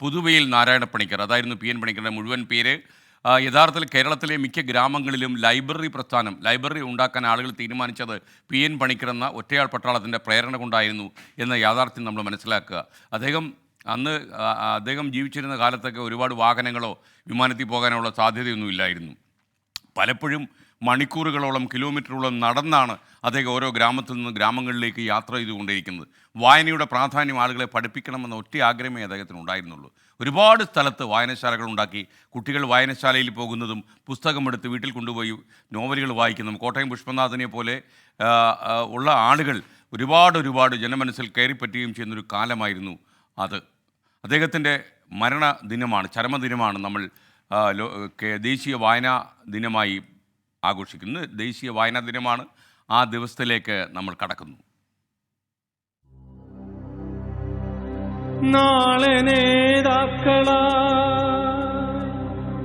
പുതുവയിൽ നാരായണ പണിക്കർ അതായിരുന്നു P N പണിക്കരുടെ മുഴുവൻ പേര്. യഥാർത്ഥത്തിൽ കേരളത്തിലെ മിക്ക ഗ്രാമങ്ങളിലും ലൈബ്രറി പ്രസ്ഥാനം ലൈബ്രറി ഉണ്ടാക്കാൻ ആളുകൾ തീരുമാനിച്ചത് പി എൻ പണിക്കർ എന്ന ഒറ്റയാൾ പട്ടാളത്തിന്റെ പ്രേരണ കൊണ്ടായിരുന്നു എന്ന യാഥാർത്ഥ്യം നമ്മൾ മനസ്സിലാക്കുക. അദ്ദേഹം അന്ന് അദ്ദേഹം ജീവിച്ചിരുന്ന കാലത്തൊക്കെ ഒരുപാട് വാഹനങ്ങളോ വിമാനത്തിൽ പോകാനുള്ള സാധ്യതയൊന്നുമില്ലായിരുന്നു. പലപ്പോഴും മണിക്കൂറുകളോളം കിലോമീറ്ററോളം നടന്നാണ് അദ്ദേഹം ഓരോ ഗ്രാമത്തിൽ നിന്ന് ഗ്രാമങ്ങളിലേക്ക് യാത്ര ചെയ്തുകൊണ്ടിരിക്കുന്നത് വായനയുടെ പ്രാധാന്യം ആളുകളെ പഠിപ്പിക്കണമെന്ന ഒറ്റ ആഗ്രഹമേ അദ്ദേഹത്തിന് ഉണ്ടായിരുന്നുള്ളൂ. ഒരുപാട് സ്ഥലത്ത് വായനശാലകൾ ഉണ്ടാക്കി കുട്ടികൾ വായനശാലയിൽ പോകുന്നതും പുസ്തകമെടുത്ത് വീട്ടിൽ കൊണ്ടുപോയി നോവലുകൾ വായിക്കുന്നതും കോട്ടയം പുഷ്പനാഥനെ പോലെ ഉള്ള ആളുകൾ ഒരുപാട് ഒരുപാട് ജനമനസ്സിൽ കയറിപ്പറ്റുകയും ചെയ്യുന്നൊരു കാലമായിരുന്നു അത്. അദ്ദേഹത്തിന്റെ മരണ ദിനമാണ് ചരമദിനമാണ് നമ്മൾ ദേശീയ വായനാ ദിനമായി ആഘോഷിക്കുന്നത് ദേശീയ വായനാ ദിനമാണ്. ആ ദിവസത്തിലേക്ക് നമ്മൾ കടക്കുന്നു. നാളെ നേതാക്കള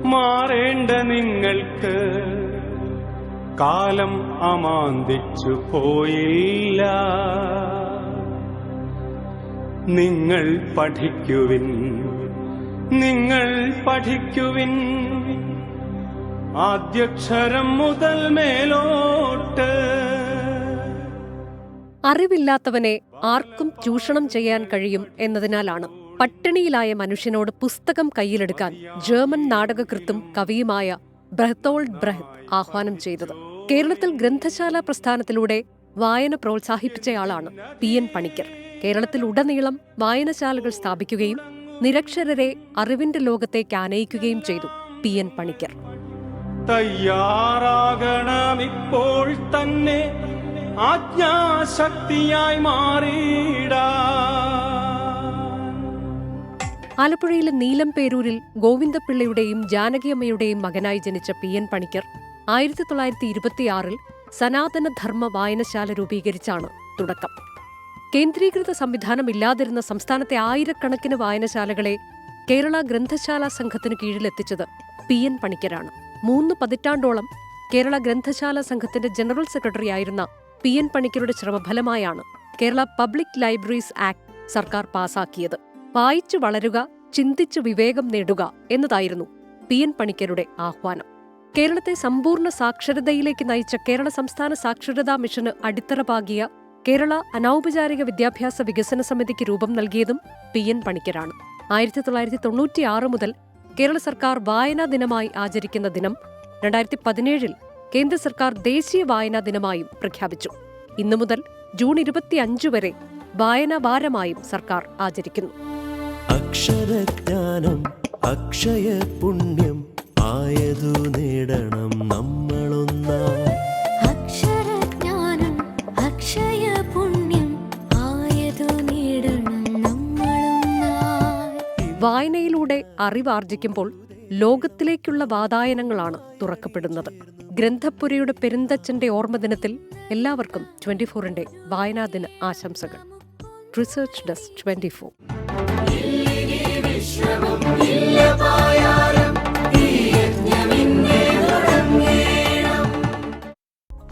മാറേണ്ട നിങ്ങൾക്ക്. കാലം അമാന്തിച്ചു പോയില്ല. നിങ്ങൾ പഠിക്കുവിൻ നിങ്ങൾ പഠിക്കുവിൻ. ആദ്യക്ഷരം മുതൽ മേലോട്ട്. അറിവില്ലാത്തവനെ ആർക്കും ചൂഷണം ചെയ്യാൻ കഴിയും എന്നതിനാലാണ് പട്ടിണിയിലായ മനുഷ്യനോട് പുസ്തകം കയ്യിലെടുക്കാൻ ജർമ്മൻ നാടകകൃത്തും കവിയുമായ ബ്രഹത്തോൾഡ് ബ്രഹത്ത് ആഹ്വാനം ചെയ്തത്. കേരളത്തിൽ ഗ്രന്ഥശാല പ്രസ്ഥാനത്തിലൂടെ വായന പ്രോത്സാഹിപ്പിച്ചയാളാണ് പി എൻ പണിക്കർ. കേരളത്തിൽ ഉടനീളം വായനശാലകൾ സ്ഥാപിക്കുകയും നിരക്ഷരരെ അറിവിന്റെ ലോകത്തേക്ക് ആനയിക്കുകയും ചെയ്തു പി എൻ പണിക്കർ. തയ്യാറാകണം ഇപ്പോൾ തന്നെ ആജ്ഞാശക്തിയായി മാറിയിട. ആലപ്പുഴയിലെ നീലം നീലംപേരൂരിൽ ഗോവിന്ദപിള്ളയുടെയും ജാനകിയമ്മയുടെയും മകനായി ജനിച്ച പി എൻ പണിക്കർ ആയിരത്തി തൊള്ളായിരത്തി ഇരുപത്തിയാറിൽ സനാതനധർമ്മ വായനശാല രൂപീകരിച്ചാണ് തുടക്കം. കേന്ദ്രീകൃത സംവിധാനമില്ലാതിരുന്ന സംസ്ഥാനത്തെ ആയിരക്കണക്കിന് വായനശാലകളെ കേരള ഗ്രന്ഥശാല സംഘത്തിനു കീഴിലെത്തിച്ചത് പി എൻ പണിക്കരാണ്. മൂന്ന് പതിറ്റാണ്ടോളം കേരള ഗ്രന്ഥശാല സംഘത്തിന്റെ ജനറൽ സെക്രട്ടറി ആയിരുന്ന പി എൻ പണിക്കരുടെ ശ്രമഫലമായാണ് കേരള പബ്ലിക് ലൈബ്രറീസ് ആക്ട് സർക്കാർ പാസാക്കിയത്. വായിച്ചു വളരുക ചിന്തിച്ചു വിവേകം നേടുക എന്നതായിരുന്നു പി എൻ പണിക്കരുടെ ആഹ്വാനം. കേരളത്തെ സമ്പൂർണ സാക്ഷരതയിലേക്ക് നയിച്ച കേരള സംസ്ഥാന സാക്ഷരതാ മിഷന് അടിത്തറ പാകിയ കേരള അനൗപചാരിക വിദ്യാഭ്യാസ വികസന സമിതിക്ക് രൂപം നൽകിയതും പി എൻ പണിക്കരാണ്. ആയിരത്തി തൊള്ളായിരത്തി തൊണ്ണൂറ്റിയാറ് മുതൽ കേരള സർക്കാർ വായനാ ദിനമായി ആചരിക്കുന്ന ദിനം രണ്ടായിരത്തി പതിനേഴിൽ കേന്ദ്ര സർക്കാർ ദേശീയ വായനാ ദിനമായും പ്രഖ്യാപിച്ചു. ഇന്നു മുതൽ ജൂൺ ഇരുപത്തിയഞ്ച് വരെ വായനാ വാരമായും സർക്കാർ ആചരിക്കുന്നു. അക്ഷരജ്ഞാനം അക്ഷയ പുണ്യം ആയതു നേടണം. വായനയിലൂടെ അറിവാർജിക്കുമ്പോൾ ലോകത്തിലേക്കുള്ള വാതായനങ്ങളാണ് തുറക്കപ്പെടുന്നത്. ഗ്രന്ഥപ്പുരയുടെ പെരുന്തച്ഛന്റെ ഓർമ്മ ദിനത്തിൽ എല്ലാവർക്കും ട്വന്റി ഫോറിന്റെ വായനാദിന ആശംസകൾ. Research desk twenty four.